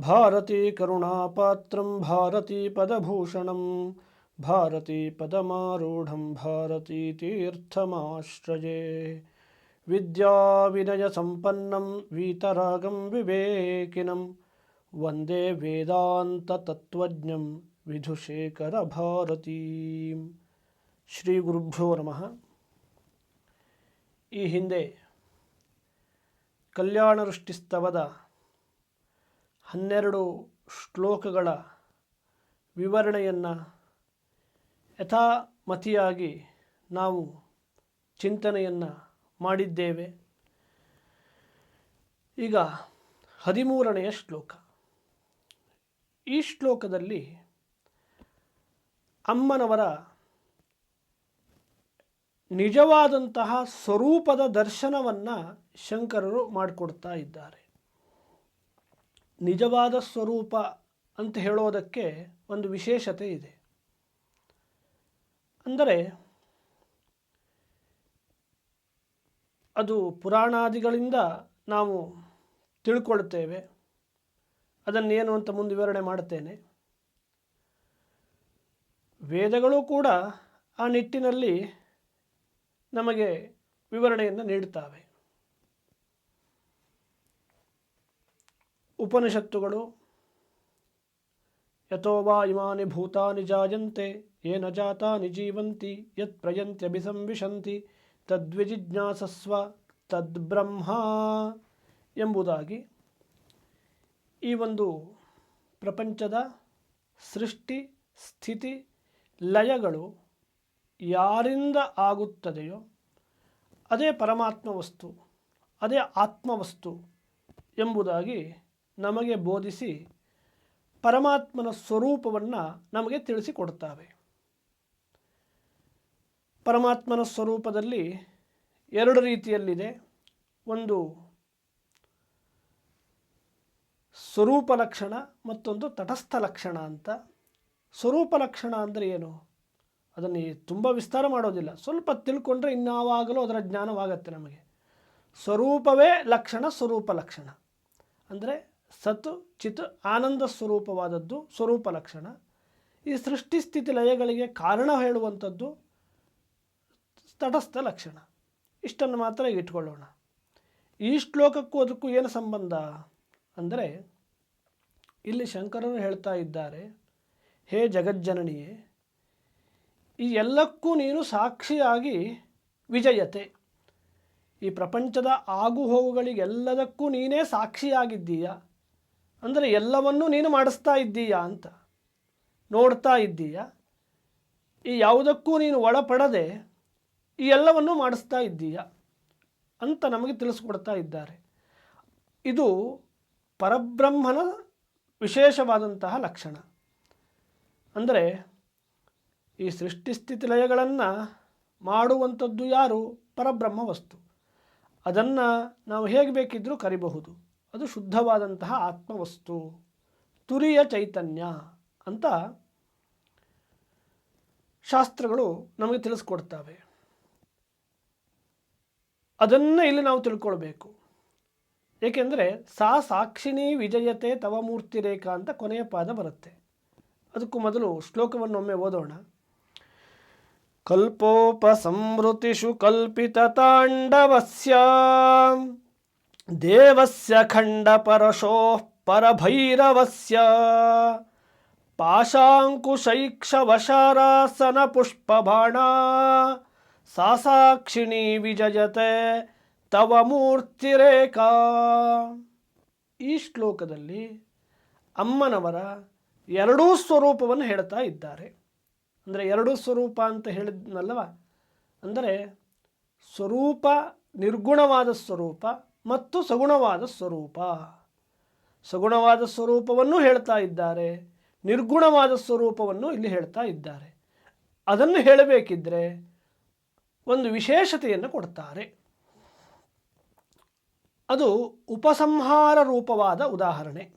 ಭಾರತೀ ಕರುಣಾಪಾತ್ರಂ, ಭಾರತೀ ಪದಭೂಷಣಂ, ಭಾರತೀ ಪದಮಾರೂಢಂ, ಭಾರತೀ ತೀರ್ಥಮಾಶ್ರಯೇ. ವಿದ್ಯಾವಿನಯಸಂಪನ್ನಂ ವೀತರಾಗಂ ವಿವೇಕಿನಂ, ವಂದೇ ವೇದಾಂತತತ್ವಜ್ಞಂ ವಿಧುಶೇಖರ ಭಾರತೀಂ. ಶ್ರೀ ಗುರುಭ್ಯೋ ನಮಃ. ಈ ಹಿಂದೆ ಕಲ್ಯಾಣ ಋಷ್ಟಿಸ್ತವದ ಹನ್ನೆರಡು ಶ್ಲೋಕಗಳ ವಿವರಣೆಯನ್ನು ಯಥಾಮತಿಯಾಗಿ ನಾವು ಚಿಂತನೆಯನ್ನು ಮಾಡಿದ್ದೇವೆ. ಈಗ ಹದಿಮೂರನೆಯ ಶ್ಲೋಕ. ಈ ಶ್ಲೋಕದಲ್ಲಿ ಅಮ್ಮನವರ ನಿಜವಾದಂತಹ ಸ್ವರೂಪದ ದರ್ಶನವನ್ನು ಶಂಕರರು ಮಾಡಿಕೊಡ್ತಾ ಇದ್ದಾರೆ. ನಿಜವಾದ ಸ್ವರೂಪ ಅಂತ ಹೇಳೋದಕ್ಕೆ ಒಂದು ವಿಶೇಷತೆ ಇದೆ. ಅಂದರೆ ಅದು ಪುರಾಣಾದಿಗಳಿಂದ ನಾವು ತಿಳ್ಕೊಳ್ತೇವೆ. ಅದನ್ನೇನು ಅಂತ ಮುಂದೆ ವಿವರಣೆ ಮಾಡ್ತೇನೆ ವೇದಗಳು ಕೂಡ ಆ ನಿಟ್ಟಿನಲ್ಲಿ ನಮಗೆ ವಿವರಣೆಯನ್ನು ನೀಡುತ್ತವೆ. ಉಪನಿಷತ್ತುಗಳು, ಯಥೋವಾ ಇಮಾನಿ ಭೂತಾನಿ ಜಾಯಂತೆ, ಏನ ಜಾತಾನಿ ಜೀವಂತಿ, ಯತ್ ಪ್ರಯಂತ್ಯಭಿಸಂವಿಶಂತಿ ತದ್ವಿಜಿಜ್ಞಾಸಸ್ವ, ತದ್ಬ್ರಹ್ಮ ಎಂಬುದಾಗಿ ಈ ಒಂದು ಪ್ರಪಂಚದ ಸೃಷ್ಟಿ, ಸ್ಥಿತಿ, ಲಯಗಳು ಯಾರಿಂದ ಆಗುತ್ತದೆಯೋ ಅದೇ ಪರಮಾತ್ಮ ವಸ್ತು, ಅದೇ ಆತ್ಮವಸ್ತು ಎಂಬುದಾಗಿ ನಮಗೆ ಬೋಧಿಸಿ ಪರಮಾತ್ಮನ ಸ್ವರೂಪವನ್ನು ನಮಗೆ ತಿಳಿಸಿಕೊಡುತ್ತವೆ ಪರಮಾತ್ಮನ ಸ್ವರೂಪದಲ್ಲಿ ಎರಡು ರೀತಿಯಲ್ಲಿದೆ. ಒಂದು ಸ್ವರೂಪ ಲಕ್ಷಣ, ಮತ್ತೊಂದು ತಟಸ್ಥ ಲಕ್ಷಣ ಅಂತ. ಸ್ವರೂಪ ಲಕ್ಷಣ ಅಂದರೆ ಏನು? ಅದನ್ನು ತುಂಬ ವಿಸ್ತಾರ ಮಾಡೋದಿಲ್ಲ. ಸ್ವಲ್ಪ ತಿಳ್ಕೊಂಡ್ರೆ ಇನ್ನಾವಾಗಲೂ ಅದರ ಜ್ಞಾನವಾಗತ್ತೆ ನಮಗೆ. ಸ್ವರೂಪವೇ ಲಕ್ಷಣ, ಸ್ವರೂಪ ಲಕ್ಷಣ. ಅಂದರೆ ಸತ್ ಚಿತ್ ಆನಂದ ಸ್ವರೂಪವಾದದ್ದು ಸ್ವರೂಪ ಲಕ್ಷಣ. ಈ ಸೃಷ್ಟಿ ಸ್ಥಿತಿ ಲಯಗಳಿಗೆ ಕಾರಣ ಹೇಳುವಂಥದ್ದು ತಟಸ್ಥ ಲಕ್ಷಣ. ಇಷ್ಟನ್ನು ಮಾತ್ರ ಇಟ್ಕೊಳ್ಳೋಣ. ಈ ಶ್ಲೋಕಕ್ಕೂ ಅದಕ್ಕೂ ಏನು ಸಂಬಂಧ? ಅಂದರೆ, ಇಲ್ಲಿ ಶಂಕರರು ಹೇಳ್ತಾ ಇದ್ದಾರೆ, ಹೇ ಜಗಜ್ಜನನಿಯೇ, ಈ ಎಲ್ಲಕ್ಕೂ ನೀನು ಸಾಕ್ಷಿಯಾಗಿ ವಿಜಯತೆ. ಈ ಪ್ರಪಂಚದ ಆಗುಹೋಗುಗಳಿಗೆಲ್ಲದಕ್ಕೂ ನೀನೇ ಸಾಕ್ಷಿಯಾಗಿದ್ದೀಯ? ಅಂದರೆ ಎಲ್ಲವನ್ನೂ ನೀನು ಮಾಡಿಸ್ತಾ ಇದ್ದೀಯಾ ಅಂತ. ನೋಡ್ತಾ ಇದ್ದೀಯ? ಈ ಯಾವುದಕ್ಕೂ ನೀನು ಒಳಪಡದೆ ಈ ಎಲ್ಲವನ್ನೂ ಮಾಡಿಸ್ತಾ ಇದ್ದೀಯ ಅಂತ ನಮಗೆ ತಿಳಿಸ್ಕೊಡ್ತಾ ಇದ್ದಾರೆ. ಇದು ಪರಬ್ರಹ್ಮನ ವಿಶೇಷವಾದಂತಹ ಲಕ್ಷಣ. ಅಂದರೆ ಈ ಸೃಷ್ಟಿಸ್ಥಿತಿ ಲಯಗಳನ್ನು ಮಾಡುವಂಥದ್ದು ಯಾರು? ಪರಬ್ರಹ್ಮ ವಸ್ತು. ಅದನ್ನು ನಾವು ಹೇಗೆ ಬೇಕಿದ್ದರೂ ಕರಿಬಹುದು. ಅದು ಶುದ್ಧವಾದಂತಹ ಆತ್ಮವಸ್ತು. ತುರಿಯ ಚೈತನ್ಯ ಅಂತ ಶಾಸ್ತ್ರಗಳು ನಮಗೆ ತಿಳಿಸ್ಕೊಡ್ತವೆ. ಅದನ್ನು ಇಲ್ಲಿ ನಾವು ತಿಳ್ಕೊಳ್ಬೇಕು. ಏಕೆಂದರೆ ಸಾ ಸಾಕ್ಷಿಣಿ ವಿಜಯತೆ ತವ ಮೂರ್ತಿ ರೇಖಾ ಅಂತ ಕೊನೆಯ ಪಾದ ಬರುತ್ತೆ. ಅದಕ್ಕೂ ಮೊದಲು ಶ್ಲೋಕವನ್ನೊಮ್ಮೆ ಓದೋಣ. ಕಲ್ಪೋಪ ಸಮೃದ್ಧಿಷು ಕಲ್ಪಿತ ಕಲ್ಪಿತತಾಂಡವಸ್ಯ ದೇವಸ್ಯ ಖಂಡಪರಶೋ ಪರಭೈರವಸ್ಯ. ಪಾಶಾಂಕುಶೈಕ್ಷವಶಾರಾಸನ ಪುಷ್ಪಬಾಣ. ಸಾಕ್ಷಿಣಿ ವಿಜಯತೆ ತವ ಮೂರ್ತಿರೇಖಾ ಈ ಶ್ಲೋಕದಲ್ಲಿ ಅಮ್ಮನವರ ಎರಡೂ ಸ್ವರೂಪವನ್ನು ಹೇಳ್ತಾ ಇದ್ದಾರೆ. ಅಂದರೆ ಎರಡೂ ಸ್ವರೂಪ ಅಂತ ಹೇಳಿದ್ನಲ್ಲವ? ಅಂದರೆ ಸ್ವರೂಪ ನಿರ್ಗುಣವಾದ ಸ್ವರೂಪ ಮತ್ತು ಸಗುಣವಾದ ಸ್ವರೂಪ. ಸಗುಣವಾದ ಸ್ವರೂಪವನ್ನು ಹೇಳ್ತಾ ಇದ್ದಾರೆ. ನಿರ್ಗುಣವಾದ ಸ್ವರೂಪವನ್ನು ಇಲ್ಲಿ ಹೇಳ್ತಾ ಇದ್ದಾರೆ. ಅದನ್ನು ಹೇಳಬೇಕಿದ್ರೆ ಒಂದು ವಿಶೇಷತೆಯನ್ನು ಕೊಡ್ತಾರೆ. ಅದು ಉಪಸಂಹಾರ ರೂಪವಾದ ಉದಾಹರಣೆ.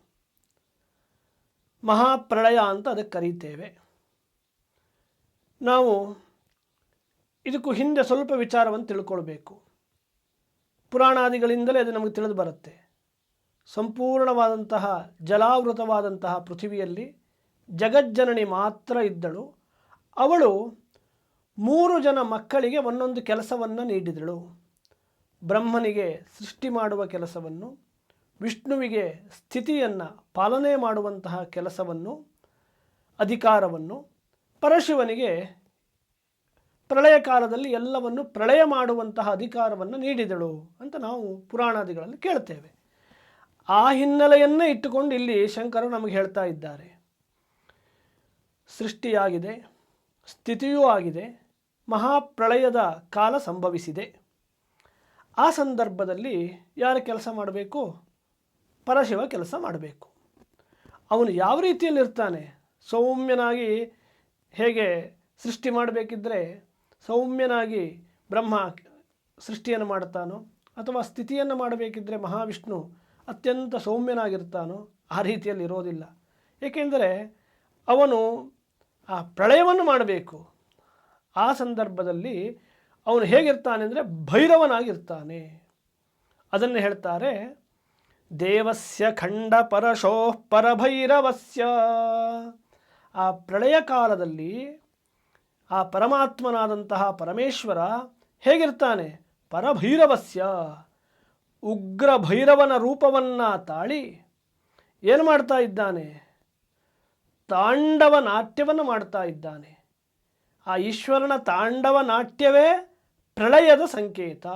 ಮಹಾಪ್ರಳಯ ಅಂತ ಅದಕ್ಕೆ ಕರೀತೇವೆ. ನಾವು ಇದಕ್ಕೂ ಹಿಂದೆ ಸ್ವಲ್ಪ ವಿಚಾರವನ್ನು ತಿಳ್ಕೊಳ್ಬೇಕು. ಪುರಾಣಾದಿಗಳಿಂದಲೇ ಅದು ನಮಗೆ ತಿಳಿದು ಬರುತ್ತೆ. ಸಂಪೂರ್ಣವಾದಂತಹ ಜಲಾವೃತವಾದಂತಹ ಪೃಥಿವಿಯಲ್ಲಿ ಜಗಜ್ಜನನಿ ಮಾತ್ರ ಇದ್ದಳು. ಅವಳು ಮೂರು ಜನ ಮಕ್ಕಳಿಗೆ ಒಂದೊಂದು ಕೆಲಸವನ್ನು ನೀಡಿದಳು. ಬ್ರಹ್ಮನಿಗೆ ಸೃಷ್ಟಿ ಮಾಡುವ ಕೆಲಸವನ್ನು, ವಿಷ್ಣುವಿಗೆ ಸ್ಥಿತಿಯನ್ನು ಪಾಲನೆ ಮಾಡುವಂತಹ ಕೆಲಸವನ್ನು, ಅಧಿಕಾರವನ್ನು, ಪರಶಿವನಿಗೆ ಪ್ರಳಯ ಕಾಲದಲ್ಲಿ ಎಲ್ಲವನ್ನು ಪ್ರಳಯ ಮಾಡುವಂತಹ ಅಧಿಕಾರವನ್ನು ನೀಡಿದಳು ಅಂತ ನಾವು ಪುರಾಣಾದಿಗಳಲ್ಲಿ ಕೇಳ್ತೇವೆ. ಆ ಹಿನ್ನೆಲೆಯನ್ನೇ ಇಟ್ಟುಕೊಂಡು ಇಲ್ಲಿ ಶಂಕರ ನಮಗೆ ಹೇಳ್ತಾ ಇದ್ದಾರೆ. ಸೃಷ್ಟಿಯಾಗಿದೆ, ಸ್ಥಿತಿಯೂ ಆಗಿದೆ, ಮಹಾಪ್ರಳಯದ ಕಾಲ ಸಂಭವಿಸಿದೆ. ಆ ಸಂದರ್ಭದಲ್ಲಿ ಯಾರು ಕೆಲಸ ಮಾಡಬೇಕು? ಪರಶಿವ ಕೆಲಸ ಮಾಡಬೇಕು. ಅವನು ಯಾವ ರೀತಿಯಲ್ಲಿರ್ತಾನೆ? ಸೌಮ್ಯನಾಗಿ ಹೇಗೆ ಸೃಷ್ಟಿ ಮಾಡಬೇಕಿದ್ರೆ ಸೌಮ್ಯನಾಗಿ ಬ್ರಹ್ಮ ಸೃಷ್ಟಿಯನ್ನು ಮಾಡುತ್ತಾನೋ ಅಥವಾ ಸ್ಥಿತಿಯನ್ನು ಮಾಡಬೇಕಿದ್ರೆ ಮಹಾವಿಷ್ಣು ಅತ್ಯಂತ ಸೌಮ್ಯನಾಗಿರ್ತಾನೋ ಆ ರೀತಿಯಲ್ಲಿ ಇರೋದಿಲ್ಲ. ಏಕೆಂದರೆ ಅವನು ಆ ಪ್ರಳಯವನ್ನು ಮಾಡಬೇಕು. ಆ ಸಂದರ್ಭದಲ್ಲಿ ಅವನು ಹೇಗಿರ್ತಾನೆ ಅಂದರೆ ಭೈರವನಾಗಿರ್ತಾನೆ. ಅದನ್ನು ಹೇಳ್ತಾರೆ, ದೇವಸ್ಯ ಖಂಡ ಪರಶೋ ಪರಭೈರವಸ್ಯ. ಆ ಪ್ರಳಯ ಕಾಲದಲ್ಲಿ ಆ ಪರಮಾತ್ಮನಾದಂತಹ ಪರಮೇಶ್ವರ ಹೇಗಿರ್ತಾನೆ? ಪರಭೈರವಸ್ಯ. ಉಗ್ರ ಭೈರವನ ರೂಪವನ್ನು ತಾಳಿ ಏನು ಮಾಡ್ತಾ ಇದ್ದಾನೆ? ತಾಂಡವ ನಾಟ್ಯವನ್ನು ಮಾಡ್ತಾ ಇದ್ದಾನೆ. ಆ ಈಶ್ವರನ ತಾಂಡವ ನಾಟ್ಯವೇ ಪ್ರಳಯದ ಸಂಕೇತ.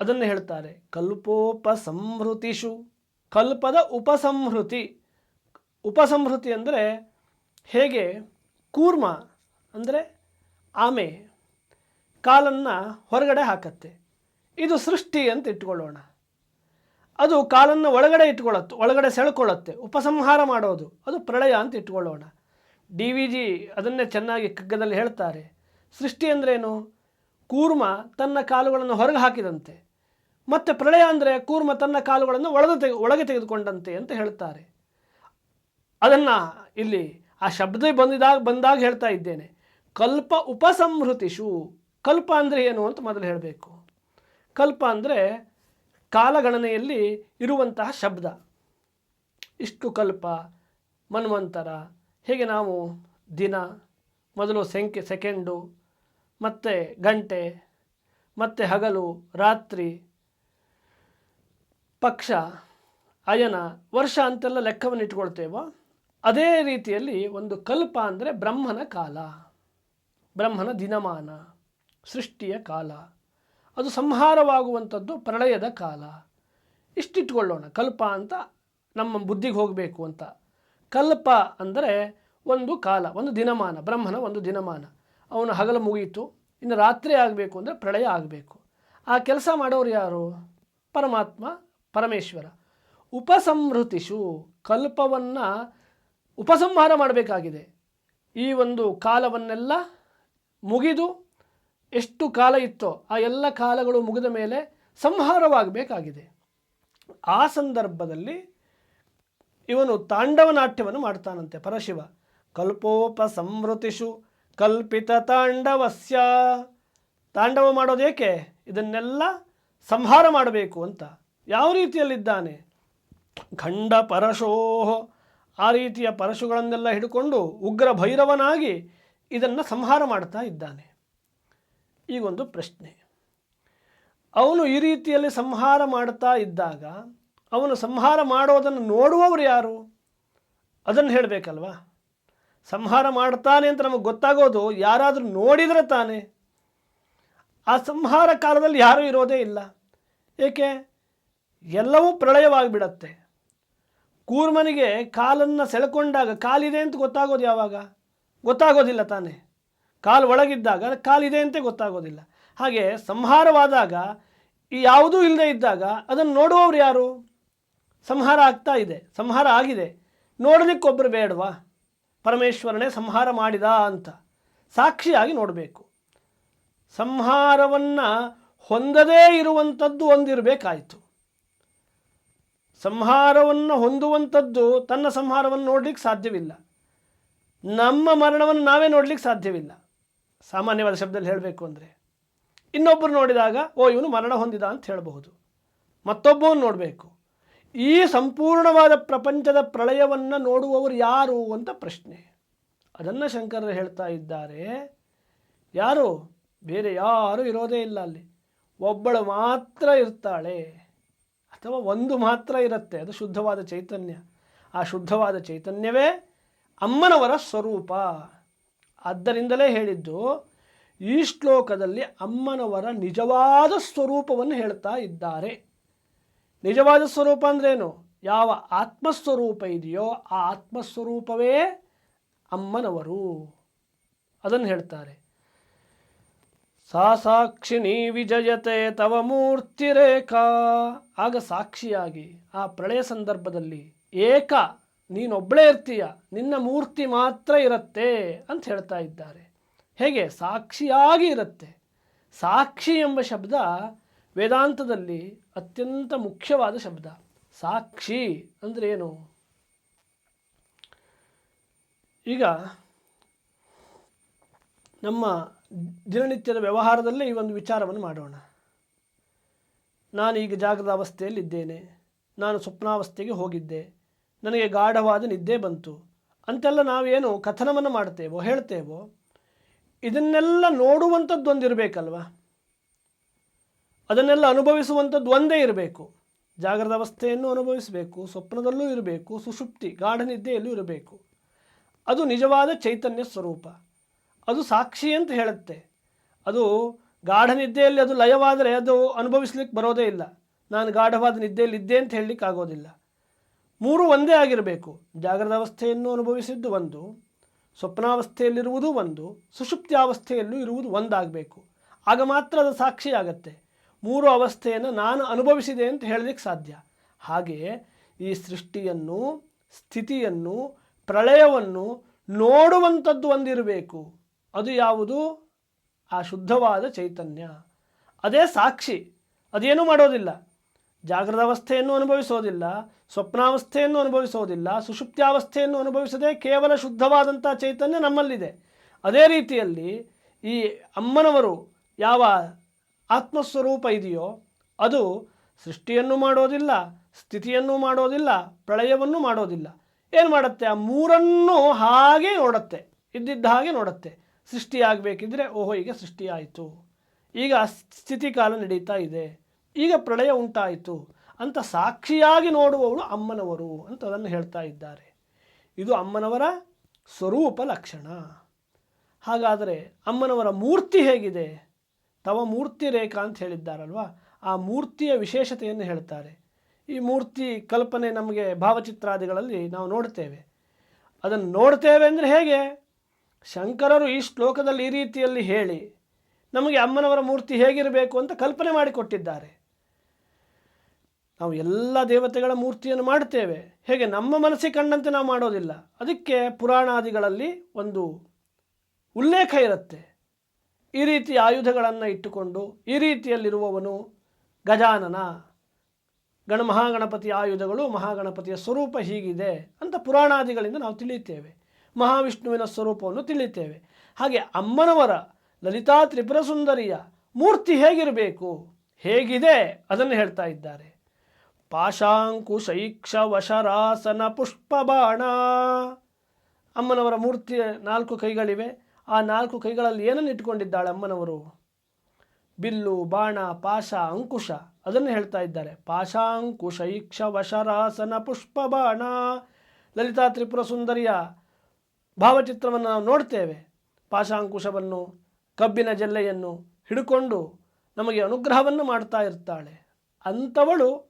ಅದನ್ನು ಹೇಳ್ತಾರೆ ಕಲ್ಪೋಪ ಸಂಹೃತಿಷು ಕಲ್ಪದ ಉಪಸಂಹೃತಿ. ಉಪಸಂಹೃತಿ ಅಂದರೆ ಹೇಗೆ ಕೂರ್ಮ ಅಂದರೆ ಆಮೆ, ಕಾಲನ್ನು ಹೊರಗಡೆ ಹಾಕತ್ತೆ. ಇದು ಸೃಷ್ಟಿ ಅಂತ ಇಟ್ಕೊಳ್ಳೋಣ. ಅದು ಕಾಲನ್ನು ಒಳಗಡೆ ಇಟ್ಕೊಳ್ಳುತ್ತೆ, ಒಳಗಡೆ ಸೆಳ್ಕೊಳ್ಳುತ್ತೆ, ಉಪಸಂಹಾರ ಮಾಡೋದು, ಅದು ಪ್ರಳಯ ಅಂತ ಇಟ್ಕೊಳ್ಳೋಣ. ಡಿ ವಿ ಜಿ ಅದನ್ನೇ ಚೆನ್ನಾಗಿ ಕಗ್ಗದಲ್ಲಿ ಹೇಳ್ತಾರೆ. ಸೃಷ್ಟಿ ಅಂದ್ರೇನು? ಕೂರ್ಮ ತನ್ನ ಕಾಲುಗಳನ್ನು ಹೊರಗೆ ಹಾಕಿದಂತೆ. ಮತ್ತು ಪ್ರಳಯ ಅಂದರೆ ಕೂರ್ಮ ತನ್ನ ಕಾಲುಗಳನ್ನು ಒಳಗೆ ತೆಗೆ ಒಳಗೆ ತೆಗೆದುಕೊಂಡಂತೆ ಅಂತ ಹೇಳ್ತಾರೆ. ಅದನ್ನು ಇಲ್ಲಿ ಆ ಶಬ್ದ ಬಂದಿದಾಗ ಬಂದಾಗ ಹೇಳ್ತಾ ಇದ್ದೇನೆ. ಕಲ್ಪ ಉಪಸಂಹೃತಿಷು. ಕಲ್ಪ ಅಂದರೆ ಏನು ಅಂತ ಮೊದಲು ಹೇಳಬೇಕು. ಕಲ್ಪ ಅಂದರೆ ಕಾಲಗಣನೆಯಲ್ಲಿ ಇರುವಂತಹ ಶಬ್ದ. ಇಷ್ಟು ಕಲ್ಪ, ಮನ್ವಂತರ, ಹೇಗೆ ನಾವು ದಿನ, ಮೊದಲು ಸಂಖ್ಯೆ, ಸೆಕೆಂಡು, ಮತ್ತು ಗಂಟೆ, ಮತ್ತು ಹಗಲು, ರಾತ್ರಿ, ಪಕ್ಷ, ಅಯನ, ವರ್ಷ ಅಂತೆಲ್ಲ ಲೆಕ್ಕವನ್ನು ಇಟ್ಕೊಳ್ತೇವೋ ಅದೇ ರೀತಿಯಲ್ಲಿ ಒಂದು ಕಲ್ಪ ಅಂದರೆ ಬ್ರಹ್ಮನ ಕಾಲ, ಬ್ರಹ್ಮನ ದಿನಮಾನ, ಸೃಷ್ಟಿಯ ಕಾಲ. ಅದು ಸಂಹಾರವಾಗುವಂಥದ್ದು ಪ್ರಳಯದ ಕಾಲ. ಇಷ್ಟಿಟ್ಕೊಳ್ಳೋಣ, ಕಲ್ಪ ಅಂತ ನಮ್ಮ ಬುದ್ಧಿಗೆ ಹೋಗಬೇಕು ಅಂತ. ಕಲ್ಪ ಅಂದರೆ ಒಂದು ಕಾಲ, ಒಂದು ದಿನಮಾನ, ಬ್ರಹ್ಮನ ಒಂದು ದಿನಮಾನ. ಅವನು ಹಗಲು ಮುಗಿಯಿತು ಇನ್ನು ರಾತ್ರಿ ಆಗಬೇಕು ಅಂದರೆ ಪ್ರಳಯ ಆಗಬೇಕು. ಆ ಕೆಲಸ ಮಾಡೋರು ಯಾರು? ಪರಮಾತ್ಮ, ಪರಮೇಶ್ವರ. ಉಪಸಂಹೃತಿಷು ಕಲ್ಪವನ್ನು ಉಪಸಂಹಾರ ಮಾಡಬೇಕಾಗಿದೆ. ಈ ಒಂದು ಕಾಲವನ್ನೆಲ್ಲ ಮುಗಿದು ಎಷ್ಟು ಕಾಲ ಇತ್ತೋ ಆ ಎಲ್ಲ ಕಾಲಗಳು ಮುಗಿದ ಮೇಲೆ ಸಂಹಾರವಾಗಬೇಕಾಗಿದೆ. ಆ ಸಂದರ್ಭದಲ್ಲಿ ಇವನು ತಾಂಡವನಾಟ್ಯವನ್ನು ಮಾಡ್ತಾನಂತೆ. ಪರಶಿವ ಕಲ್ಪೋಪ ಸಂವೃತಿಷು ಕಲ್ಪಿತ ತಾಂಡವಸ್ಯ. ತಾಂಡವ ಮಾಡೋದೇಕೆ? ಇದನ್ನೆಲ್ಲ ಸಂಹಾರ ಮಾಡಬೇಕು ಅಂತ. ಯಾವ ರೀತಿಯಲ್ಲಿದ್ದಾನೆ? ಖಂಡ ಪರಶೋಹ ಆ ರೀತಿಯ ಪರಶುಗಳನ್ನೆಲ್ಲ ಹಿಡ್ಕೊಂಡು ಉಗ್ರ ಭೈರವನಾಗಿ ಇದನ್ನು ಸಂಹಾರ ಮಾಡ್ತಾ ಇದ್ದಾನೆ. ಈಗೊಂದು ಪ್ರಶ್ನೆ. ಅವನು ಈ ರೀತಿಯಲ್ಲಿ ಸಂಹಾರ ಮಾಡ್ತಾ ಇದ್ದಾಗ ಅವನು ಸಂಹಾರ ಮಾಡೋದನ್ನು ನೋಡುವವರು ಯಾರು? ಅದನ್ನು ಹೇಳಬೇಕಲ್ವಾ? ಸಂಹಾರ ಮಾಡ್ತಾನೆ ಅಂತ ನಮಗೆ ಗೊತ್ತಾಗೋದು ಯಾರಾದರೂ ನೋಡಿದರೆ ತಾನೆ. ಆ ಸಂಹಾರ ಕಾಲದಲ್ಲಿ ಯಾರೂ ಇರೋದೇ ಇಲ್ಲ. ಏಕೆ? ಎಲ್ಲವೂ ಪ್ರಳಯವಾಗಿಬಿಡತ್ತೆ. ಕೂರ್ಮನಿಗೆ ಕಾಲನ್ನು ಸೆಳ್ಕೊಂಡಾಗ ಕಾಲಿದೆ ಅಂತ ಗೊತ್ತಾಗೋದು ಯಾವಾಗ? ಗೊತ್ತಾಗೋದಿಲ್ಲ ತಾನೇ. ಕಾಲು ಒಳಗಿದ್ದಾಗ ಕಾಲಿದೆ ಅಂತ ಗೊತ್ತಾಗೋದಿಲ್ಲ. ಹಾಗೆ ಸಂಹಾರವಾದಾಗ ಯಾವುದೂ ಇಲ್ಲದೆ ಇದ್ದಾಗ ಅದನ್ನು ನೋಡುವವರು ಯಾರು? ಸಂಹಾರ ಆಗ್ತಾ ಇದೆ, ಸಂಹಾರ ಆಗಿದೆ. ನೋಡಲಿಕ್ಕೊಬ್ಬರು ಬೇಡವಾ? ಪರಮೇಶ್ವರನೇ ಸಂಹಾರ ಮಾಡಿದ ಅಂತ ಸಾಕ್ಷಿಯಾಗಿ ನೋಡಬೇಕು. ಸಂಹಾರವನ್ನು ಹೊಂದದೇ ಇರುವಂಥದ್ದು ಒಂದಿರಬೇಕಾಯಿತು. ಸಂಹಾರವನ್ನು ಹೊಂದುವಂಥದ್ದು ತನ್ನ ಸಂಹಾರವನ್ನು ನೋಡಲಿಕ್ಕೆ ಸಾಧ್ಯವಿಲ್ಲ. ನಮ್ಮ ಮರಣವನ್ನು ನಾವೇ ನೋಡಲಿಕ್ಕೆ ಸಾಧ್ಯವಿಲ್ಲ. ಸಾಮಾನ್ಯವಾದ ಶಬ್ದದಲ್ಲಿ ಹೇಳಬೇಕು ಅಂದರೆ, ಇನ್ನೊಬ್ಬರು ನೋಡಿದಾಗ, ಓ, ಇವನು ಮರಣ ಹೊಂದಿದ ಅಂತ ಹೇಳಬಹುದು. ಮತ್ತೊಬ್ಬವನ್ನು ನೋಡಬೇಕು. ಈ ಸಂಪೂರ್ಣವಾದ ಪ್ರಪಂಚದ ಪ್ರಳಯವನ್ನು ನೋಡುವವರು ಯಾರು ಅಂತ ಪ್ರಶ್ನೆ. ಅದನ್ನು ಶಂಕರರು ಹೇಳ್ತಾ ಇದ್ದಾರೆ. ಯಾರು? ಬೇರೆ ಯಾರೂ ಇರೋದೇ ಇಲ್ಲ ಅಲ್ಲಿ. ಒಬ್ಬಳು ಮಾತ್ರ ಇರ್ತಾಳೆ. ಅಥವಾ ಒಂದು ಮಾತ್ರ ಇರುತ್ತೆ, ಅದು ಶುದ್ಧವಾದ ಚೈತನ್ಯ. ಆ ಶುದ್ಧವಾದ ಚೈತನ್ಯವೇ ಅಮ್ಮನವರ ಸ್ವರೂಪ. ಆದ್ದರಿಂದಲೇ ಹೇಳಿದ್ದು, ಈ ಶ್ಲೋಕದಲ್ಲಿ ಅಮ್ಮನವರ ನಿಜವಾದ ಸ್ವರೂಪವನ್ನು ಹೇಳ್ತಾ ಇದ್ದಾರೆ. ನಿಜವಾದ ಸ್ವರೂಪ ಅಂದ್ರೇನು? ಯಾವ ಆತ್ಮಸ್ವರೂಪ ಇದೆಯೋ ಆ ಆತ್ಮಸ್ವರೂಪವೇ ಅಮ್ಮನವರು. ಅದನ್ನು ಹೇಳ್ತಾರೆ. ಸಾ ಸಾಕ್ಷಿಣಿ ವಿಜಯತೆ, ತವ ಮೂರ್ತಿರೇಖಾ ಆಗ ಸಾಕ್ಷಿಯಾಗಿ ಆ ಪ್ರಳಯ ಸಂದರ್ಭದಲ್ಲಿ, ಏಕ ನೀನೊಬ್ಬಳೇ ಇರ್ತೀಯ, ನಿನ್ನ ಮೂರ್ತಿ ಮಾತ್ರ ಇರುತ್ತೆ ಅಂತ ಹೇಳ್ತಾ ಇದ್ದಾರೆ. ಹೇಗೆ? ಸಾಕ್ಷಿಯಾಗಿ ಇರುತ್ತೆ. ಸಾಕ್ಷಿ ಎಂಬ ಶಬ್ದ ವೇದಾಂತದಲ್ಲಿ ಅತ್ಯಂತ ಮುಖ್ಯವಾದ ಶಬ್ದ. ಸಾಕ್ಷಿ ಅಂದರೆ ಏನು? ಈಗ ನಮ್ಮ ದಿನನಿತ್ಯದ ವ್ಯವಹಾರದಲ್ಲೇ ಈ ಒಂದು ವಿಚಾರವನ್ನು ಮಾಡೋಣ. ನಾನು ಈಗ ಜಾಗದ ಅವಸ್ಥೆಯಲ್ಲಿದ್ದೇನೆ. ನಾನು ಸ್ವಪ್ನಾವಸ್ಥೆಗೆ ಹೋಗಿದ್ದೆ. ನನಗೆ ಗಾಢವಾದ ನಿದ್ದೆ ಬಂತು. ಅಂತೆಲ್ಲ ನಾವೇನು ಕಥನವನ್ನು ಮಾಡ್ತೇವೋ, ಹೇಳ್ತೇವೋ? ಇದನ್ನೆಲ್ಲ ನೋಡುವಂಥದ್ದು ಒಂದಿರಬೇಕಲ್ವ ಅದನ್ನೆಲ್ಲ ಅನುಭವಿಸುವಂಥದ್ದು ಒಂದೇ ಇರಬೇಕು. ಜಾಗೃತ ಅವಸ್ಥೆಯನ್ನು ಅನುಭವಿಸಬೇಕು, ಸ್ವಪ್ನದಲ್ಲೂ ಇರಬೇಕು, ಸುಷುಪ್ತಿ, ಗಾಢ ನಿದ್ದೆಯಲ್ಲೂ ಇರಬೇಕು. ಅದು ನಿಜವಾದ ಚೈತನ್ಯ ಸ್ವರೂಪ. ಅದು ಸಾಕ್ಷಿ ಅಂತ ಹೇಳುತ್ತೆ. ಅದು ಗಾಢ ನಿದ್ದೆಯಲ್ಲಿ ಅದು ಲಯವಾದರೆ ಅದು ಅನುಭವಿಸ್ಲಿಕ್ಕೆ ಬರೋದೇ ಇಲ್ಲ. ನಾನು ಗಾಢವಾದ ನಿದ್ದೆಯಲ್ಲಿ ಇದ್ದೆ ಅಂತ ಹೇಳಲಿಕ್ಕೆ ಆಗೋದಿಲ್ಲ. ಮೂರು ಒಂದೇ ಆಗಿರಬೇಕು. ಜಾಗೃತ ಅವಸ್ಥೆಯನ್ನು ಅನುಭವಿಸಿದ್ದು ಒಂದು, ಸ್ವಪ್ನಾವಸ್ಥೆಯಲ್ಲಿರುವುದು ಒಂದು, ಸುಷುಪ್ತ್ಯಾವಸ್ಥೆಯಲ್ಲೂ ಇರುವುದು ಒಂದಾಗಬೇಕು. ಆಗ ಮಾತ್ರ ಅದು ಸಾಕ್ಷಿ ಆಗತ್ತೆ ಮೂರು ಅವಸ್ಥೆಯನ್ನು ನಾನು ಅನುಭವಿಸಿದೆ ಅಂತ ಹೇಳಲಿಕ್ಕೆ ಸಾಧ್ಯ. ಹಾಗೆಯೇ ಈ ಸೃಷ್ಟಿಯನ್ನು, ಸ್ಥಿತಿಯನ್ನು, ಪ್ರಳಯವನ್ನು ನೋಡುವಂಥದ್ದು ಒಂದಿರಬೇಕು. ಅದು ಯಾವುದು? ಆ ಶುದ್ಧವಾದ ಚೈತನ್ಯ. ಅದೇ ಸಾಕ್ಷಿ. ಅದೇನೂ ಮಾಡೋದಿಲ್ಲ. ಜಾಗೃತ ಅವಸ್ಥೆಯನ್ನು ಅನುಭವಿಸೋದಿಲ್ಲ, ಸ್ವಪ್ನಾವಸ್ಥೆಯನ್ನು ಅನುಭವಿಸೋದಿಲ್ಲ, ಸುಷುಪ್ತ್ಯಾವಸ್ಥೆಯನ್ನು ಅನುಭವಿಸದೆ ಕೇವಲ ಶುದ್ಧವಾದಂಥ ಚೈತನ್ಯ ನಮ್ಮಲ್ಲಿದೆ. ಅದೇ ರೀತಿಯಲ್ಲಿ ಈ ಅಮ್ಮನವರು ಯಾವ ಆತ್ಮಸ್ವರೂಪ ಇದೆಯೋ, ಅದು ಸೃಷ್ಟಿಯನ್ನು ಮಾಡೋದಿಲ್ಲ, ಸ್ಥಿತಿಯನ್ನು ಮಾಡೋದಿಲ್ಲ, ಪ್ರಳಯವನ್ನು ಮಾಡೋದಿಲ್ಲ. ಏನು ಮಾಡುತ್ತೆ? ಆ ಮೂರನ್ನು ಹಾಗೆ ನೋಡುತ್ತೆ. ಇದ್ದಿದ್ದ ಹಾಗೆ ನೋಡುತ್ತೆ. ಸೃಷ್ಟಿಯಾಗಬೇಕಿದ್ರೆ ಓಹೋ ಈಗ ಸೃಷ್ಟಿಯಾಯಿತು. ಈಗ ಸ್ಥಿತಿ ಕಾಲ ನಡೀತಾ ಇದೆ. ಈಗ ಪ್ರಳಯ ಉಂಟಾಯಿತು. ಅಂತ ಸಾಕ್ಷಿಯಾಗಿ ನೋಡುವವಳು ಅಮ್ಮನವರು ಅಂತ ಅದನ್ನು ಹೇಳ್ತಾ ಇದ್ದಾರೆ. ಇದು ಅಮ್ಮನವರ ಸ್ವರೂಪ ಲಕ್ಷಣ. ಹಾಗಾದರೆ ಅಮ್ಮನವರ ಮೂರ್ತಿ ಹೇಗಿದೆ? ತವ ಮೂರ್ತಿ ರೇಖಾ ಅಂತ ಹೇಳಿದ್ದಾರಲ್ವ? ಆ ಮೂರ್ತಿಯ ವಿಶೇಷತೆಯನ್ನು ಹೇಳ್ತಾರೆ. ಈ ಮೂರ್ತಿ ಕಲ್ಪನೆ ನಮಗೆ ಭಾವಚಿತ್ರಾದಿಗಳಲ್ಲಿ ನಾವು ನೋಡ್ತೇವೆ. ಅದನ್ನು ನೋಡ್ತೇವೆ ಅಂದರೆ ಹೇಗೆ? ಶಂಕರರು ಈ ಶ್ಲೋಕದಲ್ಲಿ ಈ ರೀತಿಯಲ್ಲಿ ಹೇಳಿ, ನಮಗೆ ಅಮ್ಮನವರ ಮೂರ್ತಿ ಹೇಗಿರಬೇಕು ಅಂತ ಕಲ್ಪನೆ ಮಾಡಿಕೊಟ್ಟಿದ್ದಾರೆ. ನಾವು ಎಲ್ಲ ದೇವತೆಗಳ ಮೂರ್ತಿಯನ್ನು ಮಾಡ್ತೇವೆ ಹೇಗೆ? ನಮ್ಮ ಮನಸ್ಸಿಗೆ ಕಂಡಂತೆ ನಾವು ಮಾಡೋದಿಲ್ಲ. ಅದಕ್ಕೆ ಪುರಾಣಾದಿಗಳಲ್ಲಿ ಒಂದು ಉಲ್ಲೇಖ ಇರುತ್ತೆ. ಈ ರೀತಿ ಆಯುಧಗಳನ್ನು ಇಟ್ಟುಕೊಂಡು, ಈ ರೀತಿಯಲ್ಲಿರುವವನು ಗಜಾನನ, ಗಣ ಮಹಾಗಣಪತಿಯ ಆಯುಧಗಳು ಮಹಾಗಣಪತಿಯ ಸ್ವರೂಪ ಹೀಗಿದೆ ಅಂತ ಪುರಾಣಾದಿಗಳಿಂದ ನಾವು ತಿಳಿಯುತ್ತೇವೆ. ಮಹಾವಿಷ್ಣುವಿನ ಸ್ವರೂಪವನ್ನು ತಿಳಿಯುತ್ತೇವೆ. ಹಾಗೆ ಅಮ್ಮನವರ ಲಲಿತಾ ತ್ರಿಪುರ ಸುಂದರಿಯ ಮೂರ್ತಿ ಹೇಗಿರಬೇಕು? ಹೇಗಿದೆ? ಅದನ್ನು ಹೇಳ್ತಾ ಇದ್ದಾರೆ. ಪಾಶಾಂಕುಶೈಕ್ಷ ವಶರಾಸನ ಪುಷ್ಪಬಾಣ. ಅಮ್ಮನವರ ಮೂರ್ತಿಯ ನಾಲ್ಕು ಕೈಗಳಿವೆ. ಆ ನಾಲ್ಕು ಕೈಗಳಲ್ಲಿ ಏನನ್ನು ಇಟ್ಟುಕೊಂಡಿದ್ದಾಳೆ ಅಮ್ಮನವರು? ಬಿಲ್ಲು, ಬಾಣ, ಪಾಶ, ಅಂಕುಶ. ಅದನ್ನು ಹೇಳ್ತಾ ಇದ್ದಾರೆ. ಪಾಶಾಂಕುಶೈಕ್ಷ ವಶರಾಸನ ಪುಷ್ಪಬಾಣ. ಲಲಿತಾ ತ್ರಿಪುರ ಸುಂದರಿಯ ಭಾವಚಿತ್ರವನ್ನು ನಾವು ನೋಡ್ತೇವೆ. ಪಾಶಾಂಕುಶವನ್ನು, ಕಬ್ಬಿನ ಜಲ್ಲೆಯನ್ನು ಹಿಡ್ಕೊಂಡು ನಮಗೆ ಅನುಗ್ರಹವನ್ನು ಮಾಡ್ತಾ ಇರ್ತಾಳೆ. ಅಂಥವಳು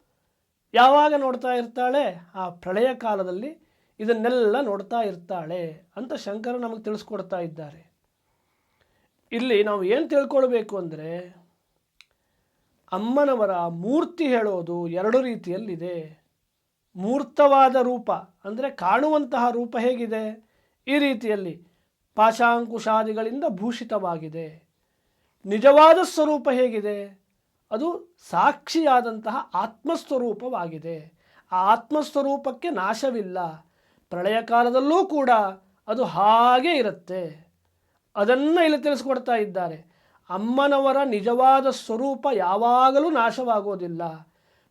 ಯಾವಾಗ ನೋಡ್ತಾ ಇರ್ತಾಳೆ? ಆ ಪ್ರಳಯ ಕಾಲದಲ್ಲಿ ಇದನ್ನೆಲ್ಲ ನೋಡ್ತಾ ಇರ್ತಾಳೆ ಅಂತ ಶಂಕರ ನಮಗೆ ತಿಳಿಸ್ಕೊಡ್ತಾ ಇದ್ದಾರೆ. ಇಲ್ಲಿ ನಾವು ಏನು ತಿಳ್ಕೊಳ್ಬೇಕು ಅಂದರೆ, ಅಮ್ಮನವರ ಮೂರ್ತಿ ಹೇಳೋದು ಎರಡು ರೀತಿಯಲ್ಲಿದೆ. ಮೂರ್ತವಾದ ರೂಪ ಅಂದರೆ ಕಾಣುವಂತಹ ರೂಪ ಹೇಗಿದೆ? ಈ ರೀತಿಯಲ್ಲಿ ಪಾಶಾಂಕುಶಾದಿಗಳಿಂದ ಭೂಷಿತವಾಗಿದೆ. ನಿಜವಾದ ಸ್ವರೂಪ ಹೇಗಿದೆ? ಅದು ಸಾಕ್ಷಿಯಾದಂತಹ ಆತ್ಮಸ್ವರೂಪವಾಗಿದೆ. ಆ ಆತ್ಮಸ್ವರೂಪಕ್ಕೆ ನಾಶವಿಲ್ಲ. ಪ್ರಳಯ ಕಾಲದಲ್ಲೂ ಕೂಡ ಅದು ಹಾಗೆ ಇರುತ್ತೆ. ಅದನ್ನು ಇಲ್ಲಿ ತಿಳಿಸ್ಕೊಡ್ತಾ ಇದ್ದಾರೆ. ಅಮ್ಮನವರ ನಿಜವಾದ ಸ್ವರೂಪ ಯಾವಾಗಲೂ ನಾಶವಾಗೋದಿಲ್ಲ.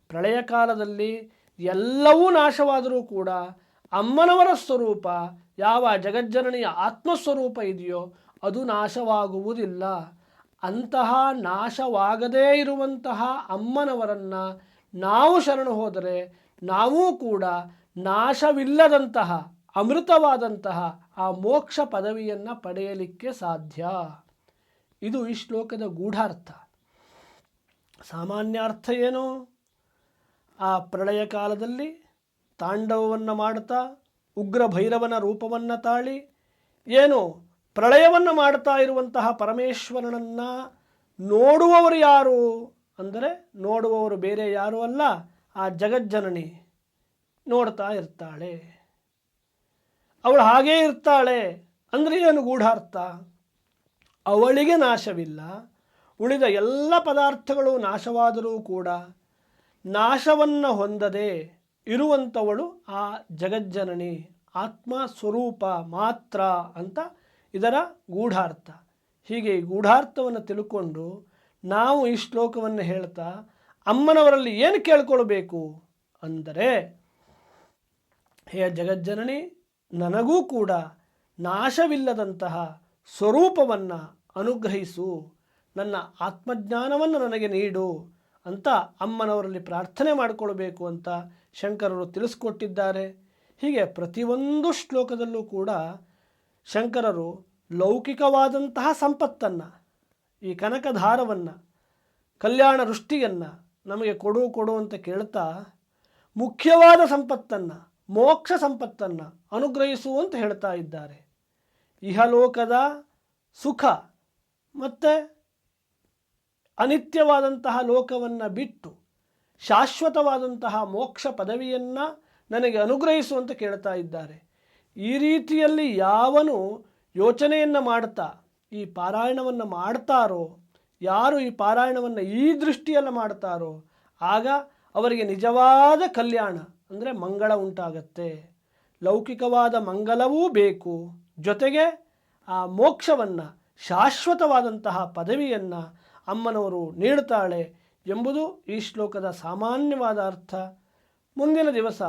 ಪ್ರಳಯ ಕಾಲದಲ್ಲಿ ಎಲ್ಲವೂ ನಾಶವಾದರೂ ಕೂಡ ಅಮ್ಮನವರ ಸ್ವರೂಪ ಯಾವ ಜಗಜ್ಜನನಿಯ ಆತ್ಮಸ್ವರೂಪ ಇದೆಯೋ ಅದು ನಾಶವಾಗುವುದಿಲ್ಲ. ಅಂತಹ ನಾಶವಾಗದೇ ಇರುವಂತಹ ಅಮ್ಮನವರನ್ನು ನಾವು ಶರಣು ಹೋದರೆ ನಾವೂ ಕೂಡ ನಾಶವಿಲ್ಲದಂತಹ, ಅಮೃತವಾದಂತಹ ಆ ಮೋಕ್ಷ ಪದವಿಯನ್ನು ಪಡೆಯಲಿಕ್ಕೆ ಸಾಧ್ಯ. ಇದು ಈ ಶ್ಲೋಕದ ಗೂಢಾರ್ಥ. ಸಾಮಾನ್ಯ ಅರ್ಥ ಏನು? ಆ ಪ್ರಳಯ ಕಾಲದಲ್ಲಿ ತಾಂಡವವನ್ನು ಮಾಡುತ್ತಾ ಉಗ್ರ ಭೈರವನ ರೂಪವನ್ನು ತಾಳಿ, ಏನು ಪ್ರಳಯವನ್ನು ಮಾಡ್ತಾ ಇರುವಂತಹ ಪರಮೇಶ್ವರನನ್ನು ನೋಡುವವರು ಯಾರು ಅಂದರೆ ನೋಡುವವರು ಬೇರೆ ಯಾರೂ ಅಲ್ಲ, ಆ ಜಗಜ್ಜನನಿ ನೋಡ್ತಾ ಇರ್ತಾಳೆ. ಅವಳು ಹಾಗೇ ಇರ್ತಾಳೆ ಅಂದರೆ ಏನು ಗೂಢಾರ್ಥ? ಅವಳಿಗೆ ನಾಶವಿಲ್ಲ, ಉಳಿದ ಎಲ್ಲ ಪದಾರ್ಥಗಳು ನಾಶವಾದರೂ ಕೂಡ ನಾಶವನ್ನು ಹೊಂದದೆ ಇರುವಂಥವಳು ಆ ಜಗಜ್ಜನನಿ ಆತ್ಮ ಸ್ವರೂಪ ಮಾತ್ರ ಅಂತ ಇದರ ಗೂಢಾರ್ಥ. ಹೀಗೆ ಈ ಗೂಢಾರ್ಥವನ್ನು ತಿಳ್ಕೊಂಡು ನಾವು ಈ ಶ್ಲೋಕವನ್ನು ಹೇಳ್ತಾ ಅಮ್ಮನವರಲ್ಲಿ ಏನು ಕೇಳ್ಕೊಳ್ಬೇಕು ಅಂದರೆ, ಹೇ ಜಗಜ್ಜನನಿ, ನನಗೂ ಕೂಡ ನಾಶವಿಲ್ಲದಂತಹ ಸ್ವರೂಪವನ್ನು ಅನುಗ್ರಹಿಸು. ನನ್ನ ಆತ್ಮಜ್ಞಾನವನ್ನು ನನಗೆ ನೀಡು. ಅಂತ ಅಮ್ಮನವರಲ್ಲಿ ಪ್ರಾರ್ಥನೆ ಮಾಡಿಕೊಳ್ಬೇಕು ಅಂತ ಶಂಕರರು ತಿಳಿಸ್ಕೊಟ್ಟಿದ್ದಾರೆ. ಹೀಗೆ ಪ್ರತಿಯೊಂದು ಶ್ಲೋಕದಲ್ಲೂ ಕೂಡ ಶಂಕರರು ಲೌಕಿಕವಾದಂತಹ ಸಂಪತ್ತನ್ನು, ಈ ಕನಕಧಾರವನ್ನು, ಕಲ್ಯಾಣ ವೃಷ್ಟಿಯನ್ನು ನಮಗೆ ಕೊಡು ಕೊಡು ಅಂತ ಕೇಳ್ತಾ ಮುಖ್ಯವಾದ ಸಂಪತ್ತನ್ನು, ಮೋಕ್ಷ ಸಂಪತ್ತನ್ನು ಅನುಗ್ರಹಿಸು ಅಂತ ಹೇಳ್ತಾ ಇದ್ದಾರೆ. ಇಹಲೋಕದ ಸುಖ ಮತ್ತು ಅನಿತ್ಯವಾದಂತಹ ಲೋಕವನ್ನು ಬಿಟ್ಟು ಶಾಶ್ವತವಾದಂತಹ ಮೋಕ್ಷ ಪದವಿಯನ್ನು ನನಗೆ ಅನುಗ್ರಹಿಸುವಂತೆ ಕೇಳ್ತಾ ಇದ್ದಾರೆ. ಈ ರೀತಿಯಲ್ಲಿ ಯಾವನು ಯೋಚನೆಯನ್ನು ಮಾಡ್ತಾ, ಈ ಪಾರಾಯಣವನ್ನು ಮಾಡ್ತಾರೋ, ಯಾರು ಈ ಪಾರಾಯಣವನ್ನು ಈ ದೃಷ್ಟಿಯಲ್ಲಿ ಮಾಡ್ತಾರೋ, ಆಗ ಅವರಿಗೆ ನಿಜವಾದ ಕಲ್ಯಾಣ ಅಂದರೆ ಮಂಗಳ ಉಂಟಾಗತ್ತೆ. ಲೌಕಿಕವಾದ ಮಂಗಲವೂ ಬೇಕು. ಜೊತೆಗೆ ಆ ಮೋಕ್ಷವನ್ನು, ಶಾಶ್ವತವಾದಂತಹ ಪದವಿಯನ್ನು ಅಮ್ಮನವರು ನೀಡುತ್ತಾಳೆ ಎಂಬುದು ಈ ಶ್ಲೋಕದ ಸಾಮಾನ್ಯವಾದ ಅರ್ಥ. ಮುಂದಿನ ದಿವಸ,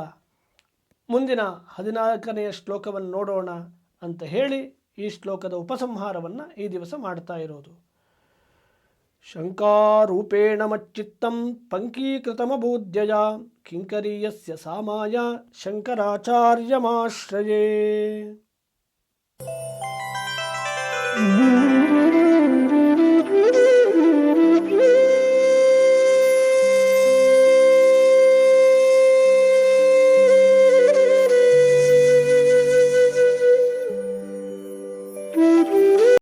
ಮುಂದಿನ ಹದಿನಾಲ್ಕನೆಯ ಶ್ಲೋಕವನ್ನು ನೋಡೋಣ ಅಂತ ಹೇಳಿ ಈ ಶ್ಲೋಕದ ಉಪಸಂಹಾರವನ್ನು ಈ ದಿವಸ ಮಾಡ್ತಾ ಇರೋದು. ಶಂಕಾರೂಪೇಣ ಮಚ್ಚಿತ್ತಂ ಪಂಕೀಕೃತಮಬೋಧ್ಯಯ ಕಿಂಕರೀಯಸ್ಯ ಸಾಮಾಯ ಶಂಕರಾಚಾರ್ಯಮಾಶ್ರಯೇ.